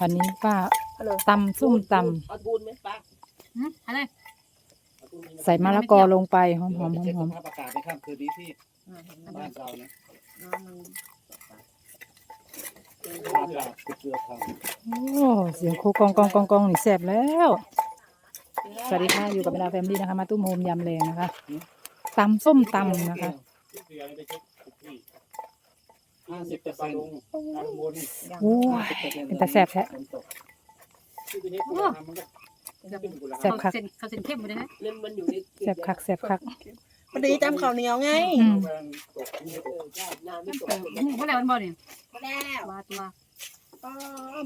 วันนี้ป้าตำส้มตเอาปูนไหมป้าหืมอะไรเอาปูนไหมำใส่มะละกอลงไปหอมหอมหอมเช็คหอมสภาพอากาศในค่ำคืนนี้ที่บ้านเรานะอากาศเกือบทางโอ้เสียงครูกองกองกองกองนี่แสบแล้ว สวัสดีค่ะอยู่กับเวลาแฟมิลี่นะคะ มาตุ้มโฮมยำแรงนะคะตำส้มตำนะคะ ห้าสิบเปอร์เซ็นต์ข้างบนโอ้ยเป็นตาแสบแท้แซ่บคักเขาเส้นเขาเส้นเข้มหมดเลยนะเล่นมันอยู่ในแสบคักแสบคักพอดีจำข้าวเหนียวไงอืมน้ำไม่ตกเออนี่เมื่อไหร่มันบ่เนี่ยมาแล้วว่าตัวก็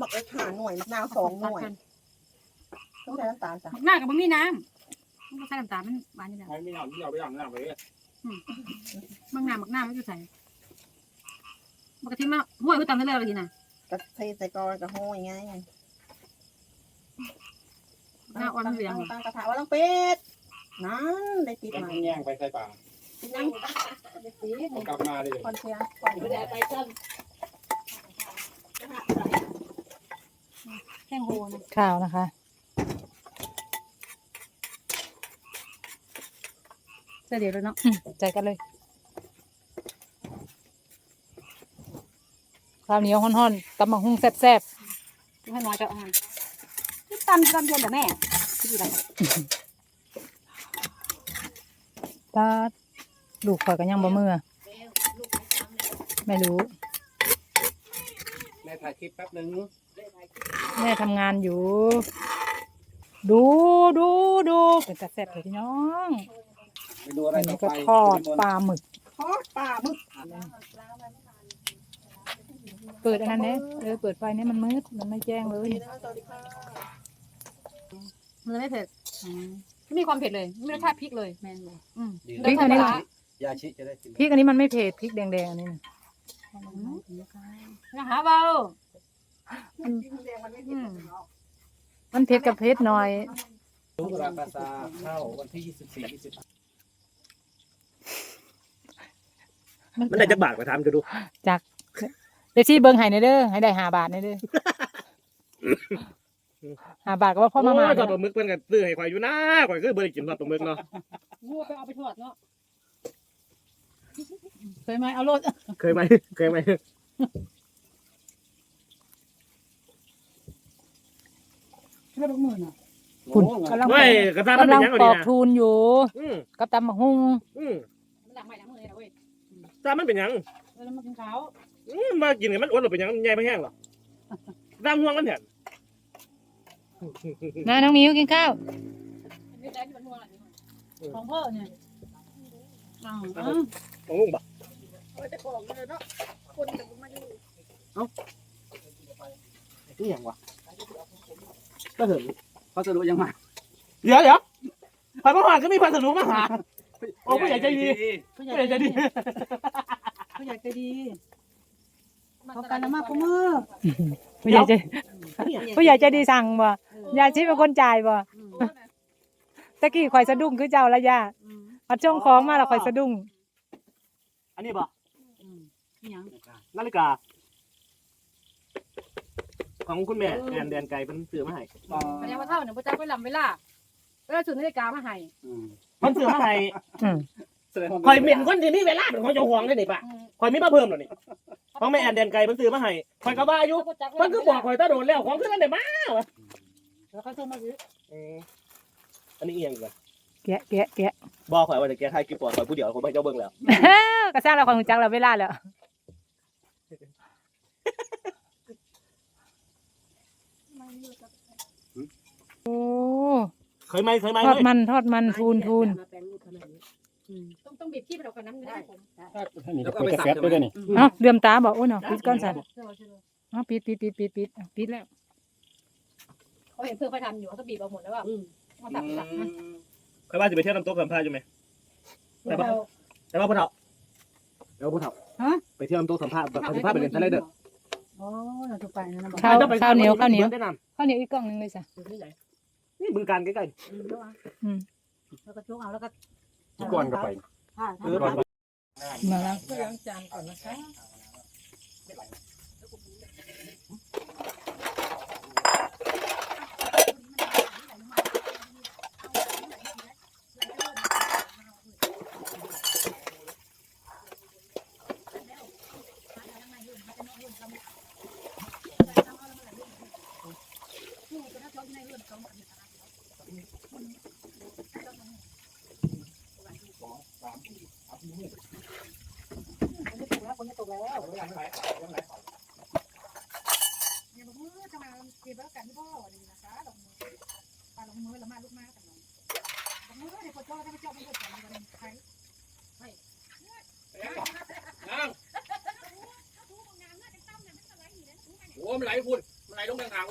บอกเลยหาหน่วยมะนาวสองหน่วยตัดต้องใช้น้ำตาลจ้ะกันหน้ากับบะหมี่น้ำมันก็ใส่น้ำตาลมันหวานอยู่แล้วไม่เอาที่เอาไปอย่างนั้นไปเลยบางน้ำบางน้ำไม่ก็ใส่ ปกติมาห้วยก็ตำได้เลยทีน่ะกระเทใส่กอนกระห้อยไงหน้าอ่อนมันเหลืองตั้งกระทะว่าต้องเป็ดนั่นได้ติดมันใหม่แย่งไปใส่ป่านั่งกลับมาเลยคอนเชียร์ไม่ได้ไปซ้แห้งโหนะข้าวนะคะใส่เดี๋ยวเลยเนาะอืมใจกันเลย ข้าวเหนียวห่อนๆตำบักหุ่งแซ่บให้น้อยจะเอาให้ตำตำเย็นแต่แม่ที่ดีแล้วๆตาลูกข่อยกันยังบ่มือไม่รู้ แม่ถ่ายคลิปแป๊บนึงแม่ทำงานอยู่ ดูดูดูเป็นตาแซ่บเลยพี่น้องไปดูอะไรอันต่นี้อก็ไปทอดปลาหมึกทอดปลาหมึก เปิดอันนั้นเนี่ยเออเปิดไฟเนี่ยมันมืดมันไม่แจ้งเลยสวัสดีค่ะมันไม่เผ็ดไม่มีความเผ็ดเลยไม่มีรสชาติพริกเลยแม่นเลยอืมพริกอันนี้ยาชิจะได้กินพริกอันนี้มันไม่เผ็ดพริกแดงๆอันนี้น่ะนะหาเบาแดงมันไม่เผ็ดเนาะมันเผ็ดกับเผ็ดหน่อยลูกราคาซาเข้าวันที่ยี่สิบสี่ยี่สิบมันได้จะบาทมาทำจะดูจาก เดี๋ยวซี่เบิ้งให้ในเด้อให้ได้ห้าบาทในเด้อ ห้าบาทก็ว่าพ่อมามาทอดปลาหมึกเพื่อนกันซื้อให้ข่อยอยู่นะข่อยก็เบื่อกินทอดปลาหมึกเนาะงูไปเอาไปทอดเนาะเคยไหมเอาโลดเคยไหมเคยไหมเพื่อลูกมือน่ะคุณกำลังไม่กระทำมันกำเป็ลันงยังไงปดีอกนะทูนอยู่อืมกับตำบักหุ่งอืมมันหลังใหม่หลังมือเลยนะเว้ยกระทำมันเป็นยังแล้วมันกินขาว อืมมากินกันมันอ้วนหรือเป็นยังมันใหญ่ไม่แห้งหรอร่างห่วงกันเถอะนะน้องมิวกินข้าวนี่ได้ที่มันหัวอะไรของพ่อเนี่ยอ้าวของลุงปะจะของเลยเนาะ คนจะมาอยู่นี่อย่างวะก็ถึงเขาจะรู้ยังมาเดี๋ยวเดี๋ยวพันมหาก็มีพันสนุกมาหาโอ้ผู้ใหญ่ใจดีผู้ใหญ่ใจดีผู้ใหญ่ใจดี ขอการละมากกูมือผู้ใหญ่ใจผู้ใหญ่ใจดีสั่งบ่ยายชิเป็นคนจ่ายบ่ตะกี้ข่อยสะดุ้งคือเจ้าละย่าเอาช่องของมาแล้วข่อยสะดุ้ง อันนี้ปะนี่ยังนาฬิกา ของคุณแม่แอนแดนไก่เป็นซื้อมาให้แสดงว่าเท่าเนี่ยพระเจ้าก็ลำเวลาเวลาสุดนาฬิกามาให้มันซื้อมาให้ อืมคอยเหม็นคนที่มีเวลาเป็นของเจ้าของได้นี่ปะคอยมีมาเพิ่มหรอนี่ของแม่แอนแดนไก่มันซื้อมาให้คอยก็ว่าอยู่มันคือบอกคอยตาโดนแล้วของขึ้นนั่นเดี๋ยวมาแล้วก็ส่งมาซื้ออันนี้เอียงกันแกะแกะแกะบอกคอยว่าจะแกไทยกี่ปอดคอยผู้เดียวคอยไปเจ้าเบิ่งแล้วก็สร้างเราความรู้จักเราเวลาแล้วโอ้เคยไหมเคยไหมทอดมันทอดมันทูนทูน ต้องต้องบีบขี้ไปเรากับน้ำไม่ได้ผมนี่ก็ไปสับด้วยนี่เอ้าเดือมตาบอกโอ้ยเนาะปิดก้อนสันเชื่อเชื่อเอ้าปิดปิดปิดปิดปิดอะปิดแล้วเขาเห็นเพื่อนเขาทำอยู่เขาก็บีบเอาหมดแล้วว่ามาตักตักนะเคยว่าจะไปเที่ยวน้ำตกสัมภาษณ์อยู่ไหมแต่ว่าแต่ว่าผู้เฒ่าแล้วผู้เฒ่าไปเที่ยวน้ำตกสัมภาษณ์แบบสัมภาษณ์ไปเรียนทะเลเด้อโอ้เราถูกไปนะบอกข้าวข้าวเหนียวข้าวเหนียวได้นข้าวเหนียวอีกกล่องหนึงเลยจ้ะำนี่บึงการใกล้อืมแล้วก็จุกเอาแล้วก็ ที่ก่อนก็ไปค่เออมาล้างเครื่องจานก่อนนะคะ แล้วไม่ยากให้ไหลไม่อยาไหลเนี่ยบอกว่าจะมาเก็บแล้วกันพ่อดีนะคะลงมือปลาลงมือละมาลูกมากันลงมือเดี๋ยวพอเจ้าถ้าไม่เจ้าไม่เกิดกันมันใครนั่งโอ้มันไหลพุ่นมันไหลลงทางทาง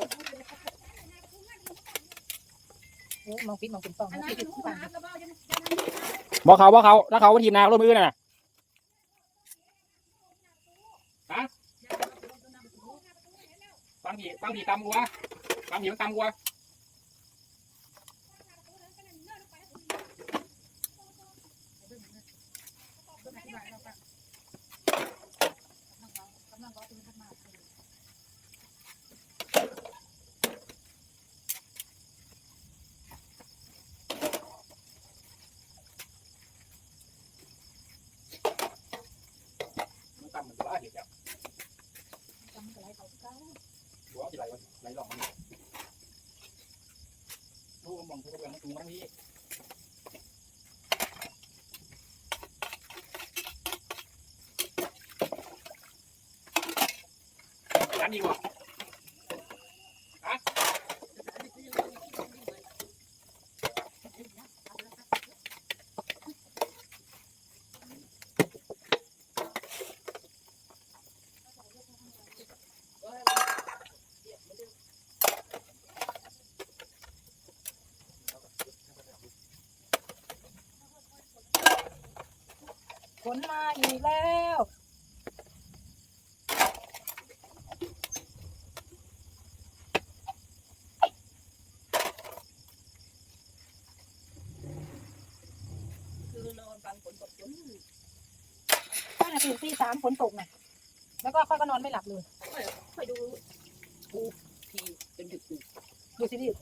มองปิดมองเป็นฟองแล้วปิดทุกฝั่งบอกเขาบอกเขาถ้าเขาทีนาร่วมมือน่ะ ฟังผีฟังผีตำกัวฟังผีมันตำกัวมันตำมันจะบ้าเห็ดแล้ว หัวที่ไหลไหลหลอกมันลูกมองทุกเรื่องมันตรงนั้นนดีกว่าฮะ ฝนมา อีกแล้วห้านาทีที่สามฝนตกน่ะ แล้วก็ค่อยก็นอนไม่หลับเลยคอยดูกูทีเป็นดึกอยู่ดูซีรีส์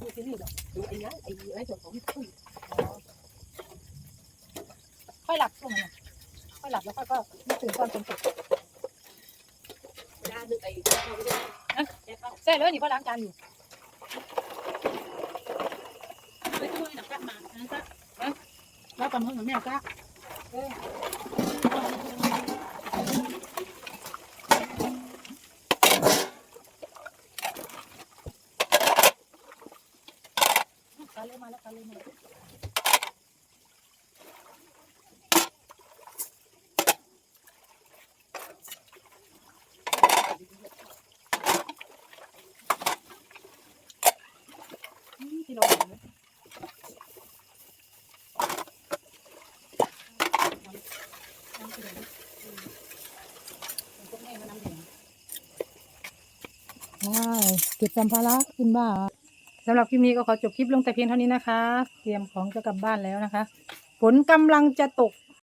ดูซีรีส์เหรอดูไอ้นั้นไอ้ไอ้ส่วนของผู้ค่อยหลับช่วงนั้นน่ะค่ อยหลับแล้วค่อยก็ไม่ตื่นตอนฝนตกเวลาหนึ่งไอ้เขาไม่ได้แกเข้าใช่เลยนี่ก็ล้างจานอยู่ไปช่วยหนักกลับมาอันนั้นก็แล้วตอนนี้เหมือนแม่ก็การเลยมาแล้วการเลยมาที่เราเห็น เก็บสัมภาระขึ้นบ้านสำหรับคลิปนี้ก็ขอจบคลิปลงแต่เพียงเท่านี้นะคะ เตรียมของจะกลับบ้านแล้วนะคะ ฝนกำลังจะตก